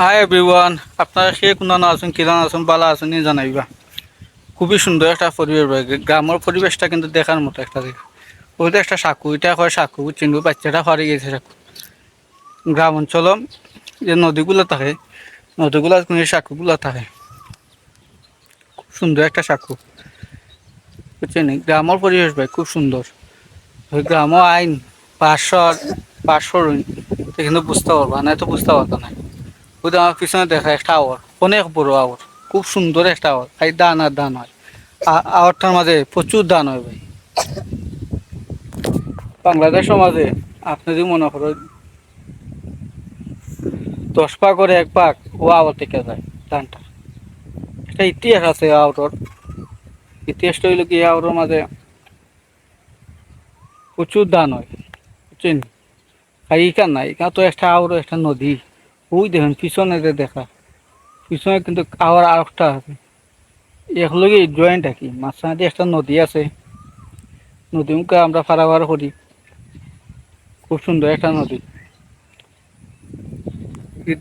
Hi everyone আপনারা সে কোন আছেন, কিরান আছেন, বালা আছেন জানাইবা। খুবই সুন্দর একটা পরিবেশ গ্রামের পরিবেশটা কিন্তু দেখার মতো একটা জায়গা ওইটা একটা সাকু, এটা হয় সাকু চিনবু বাচ্চাটা হারিয়ে গেছে সাকু। গ্রাম অঞ্চল যে নদীগুলো থাকে, নদীগুলো কিন্তু সাকুগুলো থাকে। খুব সুন্দর একটা সাকু। বুঝছেন গ্রামের পরিবেশ, ভাই, খুব সুন্দর। ওই গ্রাম আইন, পাঁচশো পাঁচশো কিন্তু বুঝতে পারবা, না তো বুঝতে পারতো না। ওই আমার পিছনে দেখা একটা আওয়ার অনেক বড় আওয়ার খুব সুন্দর একটা আওয়ার খাই দান আর দান হয়। আওয়ারটার মাঝে প্রচুর দান হয় ভাই। বাংলাদেশের মাঝে আপনি যদি মনে করেন দশ পা করে এক পাক ও আওয়ার থেকে যায় ধানটা একটা ইতিহাস আছে আওয়ার ইতিহাসটা হইল কি আওয়ারের মাঝে প্রচুর দান হয়, বুঝছেন? আর ইখান না ইখান তো একটা আওয়ার একটা নদী। ওই দেখেন, পিছনে যে দেখা, পিছনে কিন্তু আবার আর একটা আছে। এগুলোকে জয়েন্ট আর কি মাঝখানে একটা নদী আছে। নদী মুখে আমরা পারাবার করি। খুব সুন্দর একটা নদী।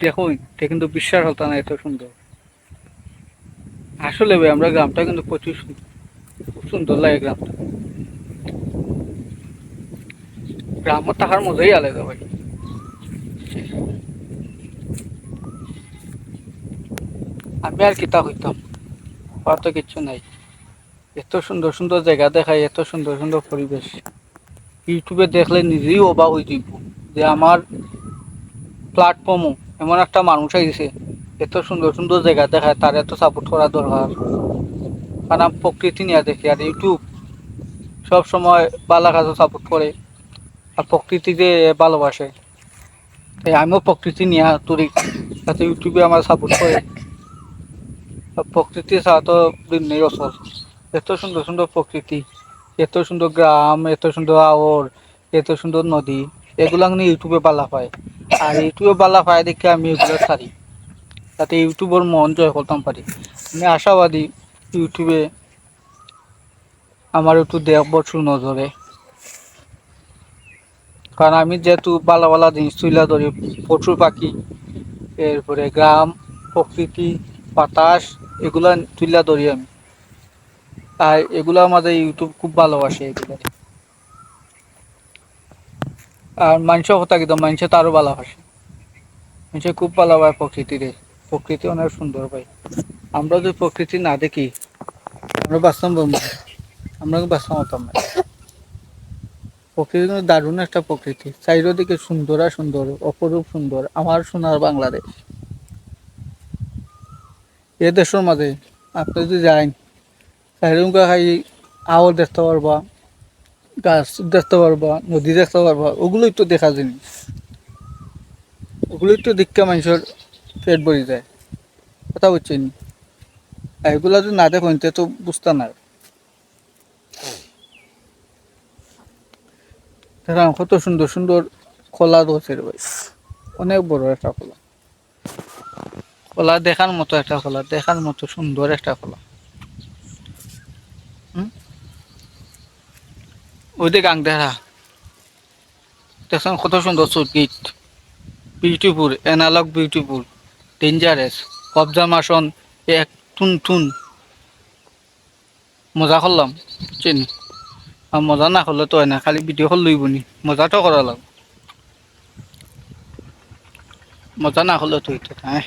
দেখো কিন্তু বিশ্বাস হতো না, এত সুন্দর। আসলে ভাই, আমরা গ্রামটা কিন্তু প্রচুর খুব সুন্দর লাগে গ্রামটা। গ্রামের থাকার মজাই আলাদা ভাই। আমি আর কিতা হইতাম আর তো কিচ্ছু নাই। এত সুন্দর সুন্দর জায়গা দেখায়, এত সুন্দর সুন্দর পরিবেশ। ইউটিউবে দেখলে নিজেই অবাক হয়ে যাব যে আমার প্ল্যাটফর্মও এমন একটা মানুষ আইছে, এত সুন্দর সুন্দর জায়গা দেখায়, তার এত সাপোর্ট করা দরকার। কারণ আমি প্রকৃতি নিয়ে দেখি, আর ইউটিউব সব সময় বালা কাজও সাপোর্ট করে, আর প্রকৃতিতে ভালোবাসে। আমিও প্রকৃতি নিয়ে তুলি যাতে ইউটিউবে আমার সাপোর্ট করে। প্রকৃতি ছাড়া তো নেই অসল এত সুন্দর সুন্দর প্রকৃতি, এত সুন্দর গ্রাম, এত সুন্দর আওর, এত সুন্দর নদী, এগুলো আমি ইউটিউবে বালা পায়। আর ইউটিউবে বালা পায় দেখে আমি এগুলো ছাড়ি। যাতে ইউটিউবের মন জয় করতাম পারি। আমি আশাবাদী ইউটিউবে আমার একটু দেখব নজরে। কারণ আমি যেহেতু বালা বালা জিনিস তুলে ধরি, প্রচুর পাখি, এরপরে গ্রাম, প্রকৃতি, বাতাস এগুলা তুলে ধরি আমি। আর এগুলো আমাদের ইউটিউব খুব ভালোবাসে এগুলো। আর মানুষের কথা কিন্তু মানুষে তো আরও ভালোবাসে। মানুষে খুব ভালোবাসে প্রকৃতিরে প্রকৃতি অনেক সুন্দর ভাই। আমরা যদি প্রকৃতি না দেখি, আমরা বাঁচতাম আমরা বাঁচতাম হতাম না। প্রকৃতি কিন্তু দারুণ একটা প্রকৃতি। চারিদিকে সুন্দর আর সুন্দর, অপরূপ সুন্দর। আমার সোনার বাংলাদেশ। এ মাঝে আপনি যদি যান চারিদিকে খাই আওয়ার দেখতে পারবা, গাছ দেখতে পারবা, নদী দেখতে পারবা, ওগুলোই তো দেখা জিনিস ওগুলোই তো দীক্ষা মানুষের পেট ভরে যায়। কথা বুঝছেন আর এগুলা যদি না দেখেন, তে বুঝতে না। কত সুন্দর সুন্দর খোলা ভাই। অনেক বড় একটা খোলা খোলা দেখার মতো একটা খোলা, দেখার মতো সুন্দর একটা খোলা। হুম? ওই দিকে আংদেহা দেখছেন কত সুন্দর সুটগিট beautiful, analog beautiful dangerous observation এক টুন টুন মজা করলাম, চিনি। আর মজা না করলে তো হয় না, খালি ভিডিও কল লইব নি। মজাটো করা লাগবে। মজা না করলে তো হ্যাঁ।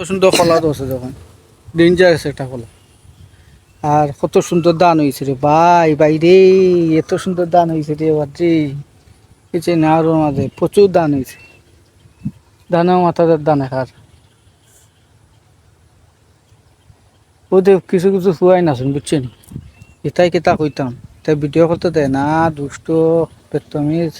কত সুন্দর কলা আছে যখন। ডেঞ্জারাস একটা কলা। আর কত সুন্দর দান হয়েছে রে ভাই ভাই রে, এত সুন্দর দান হয়েছে রে এবার রে এই যে নাড়োর মাঝে প্রচুর দান হয়েছে। দানের মাথাদের দান একার ওদের কিছু কিছু শুয়াই না শুন, বুঝছেন? এটাই কেতা কইতাম? তাই ভিডিও করতে দেয় না, দুষ্ট পেতমিজ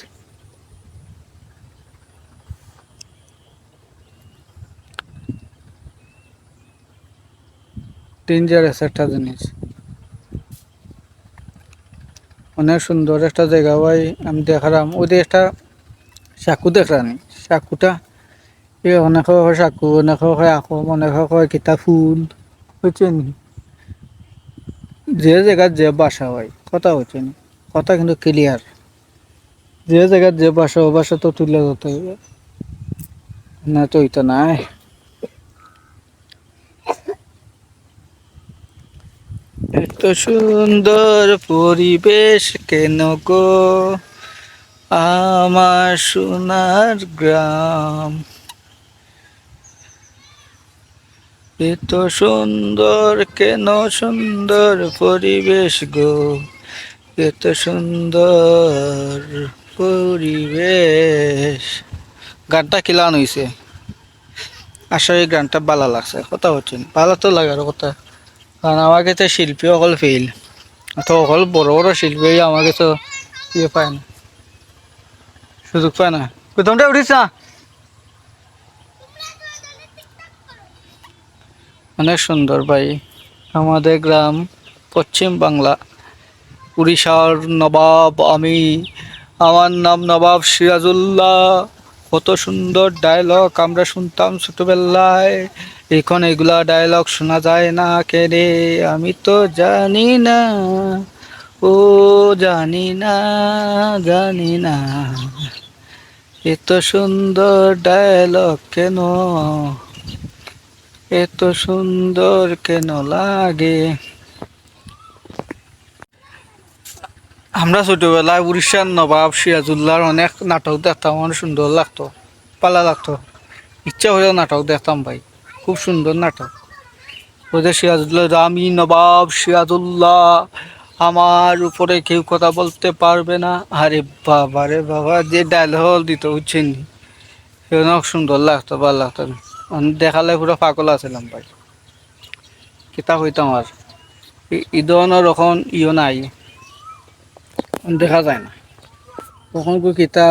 ডেঞ্জারাস একটা জিনিস। অনেক সুন্দর একটা জায়গা ভাই, আমি দেখালাম। ওদের একটা সাকু দেখলাম। সাকুটা এ অনেক হয় সাকু অনেক হয় আকম অনেক হয় কিতা ফুল। বুঝছেন যে জায়গার যে বাসা হয় কথা হচ্ছে না? কথা কিন্তু ক্লিয়ার যে জায়গার যে বাসা, ও বাসা তো তুলে ধরতে না তো ওইটা নাই। এত সুন্দর পরিবেশ কেন গো? আমার সোনার গ্রাম। এত সুন্দর কেন সুন্দর পরিবেশ গো? এত সুন্দর পরিবেশ। গানটা কিলান আসলে এই গানটা ভালো লাগছে, কথা হচ্ছে ভালো তো লাগার কথা। কারণ আমার কাছে শিল্পী অকল ফেল তো অকল বড় বড় শিল্পী আমার কাছে ইয়ে পায় না। সুযোগ পায় না। প্রথমটা উঠিস না। অনেক সুন্দর ভাই। আমাদের গ্রাম পশ্চিম বাংলা। উড়িষ্যার নবাব আমি। আমার নাম নবাব সিরাজুল্লাহ। কত সুন্দর ডায়লগ আমরা শুনতাম ছোটবেলায়। এখন এগুলা ডায়লগ শোনা যায় না কে রে? আমি তো জানি না। ও জানি না জানি না। এত সুন্দর ডায়লগ কেন? এত সুন্দর কেন লাগে? আমরা ছোটবেলায় উড়িষ্যার নবাব সিরাজুল্লাহর অনেক নাটক দেখতাম, অনেক সুন্দর লাগতো, পালা লাগতো। ইচ্ছা হলেও নাটক দেখতাম ভাই। খুব সুন্দর নাটক। ওদের সিরাজুল্লাহ আমি নবাব সিরাজুল্লাহ, আমার উপরে কেউ কথা বলতে পারবে না। আরে বাবা রে বাবা, যে ডায়লগ দিত সে অনেক সুন্দর লাগতো, ভালো লাগতো। দেখালে পুরো পাগল আছিলাম ভাই। কিতাব হইতাম আর ঈদনের এখন ইও নাই। দেখা যায় না। তখন কিতা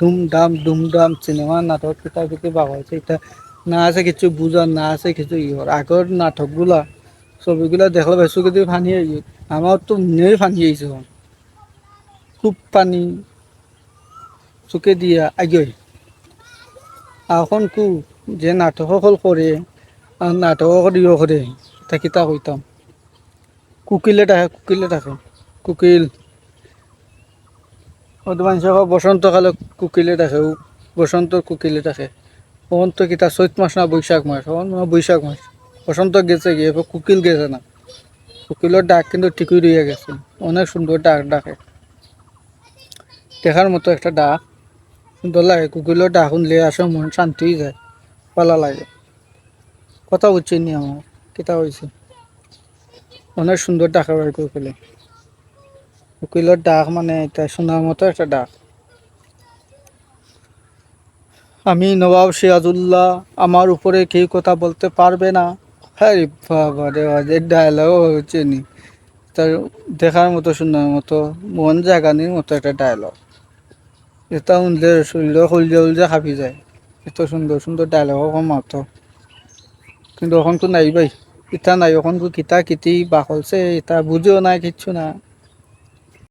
ধুমধাম ধুমধাম সিনেমা নাটক কিতা কিতা বাবা হয়েছে এটা না আছে কিছু বুঝার না আছে কিছু ইহর আগর নাটকগুলা ছবিগুলা দেখলে বেশি কিছু ফানি আই আমার তো মনে ফানি আইছে। খুব পানি, চুকে দিয়া আগে এখন কু যে নাটক সকল করে আর নাটক ইয়ে করে তা কিতা কইতাম। কুকিলে থাকে কুকিলে থাকে, কুকিল। মানুষ বসন্তকালে কুকিলে থাকে বসন্ত কুকিলে থাকে। তখন তো কিতা চৈত মাস না বৈশাখ মাস? তখন বৈশাখ মাস। বসন্ত গেছে গিয়ে এবার কুকিল গেছে না? কুকিলের ডাক কিন্তু ঠিকই রয়ে গেছে। অনেক সুন্দর ডাক ডাকে দেখার মতো একটা ডাক সুন্দর লাগে। কুকিলের ডাক শুনলে আসলে মন শান্তি হয়ে যায়। ভালো লাগে। কথা বুঝছি নি আমার কিতা হয়েছে অনেক সুন্দর ডাকা বাড়ি কুকিলে উকিলের ডাক মানে এটা শোনার মতো একটা ডাক আমি নবাব সিরাজুল্লাহ, আমার উপরে কেউ কথা বলতে পারবে না। হ্যাঁ বাবা রে বাবা ডায়লগ হচ্ছে নি। তার দেখার মতো, শোনার মতো, মন জাগানির মতো একটা ডায়লগ এটা শুনলে শরীর হলজে হলজে খাবি যায়। এত সুন্দর সুন্দর ডায়লগ কম মাত্র। কিন্তু এখন তো নাই ভাই। ইটা নাই, এখন কিতা কিতি বাকলছে ইটা বুঝেও নাই, কিচ্ছু না।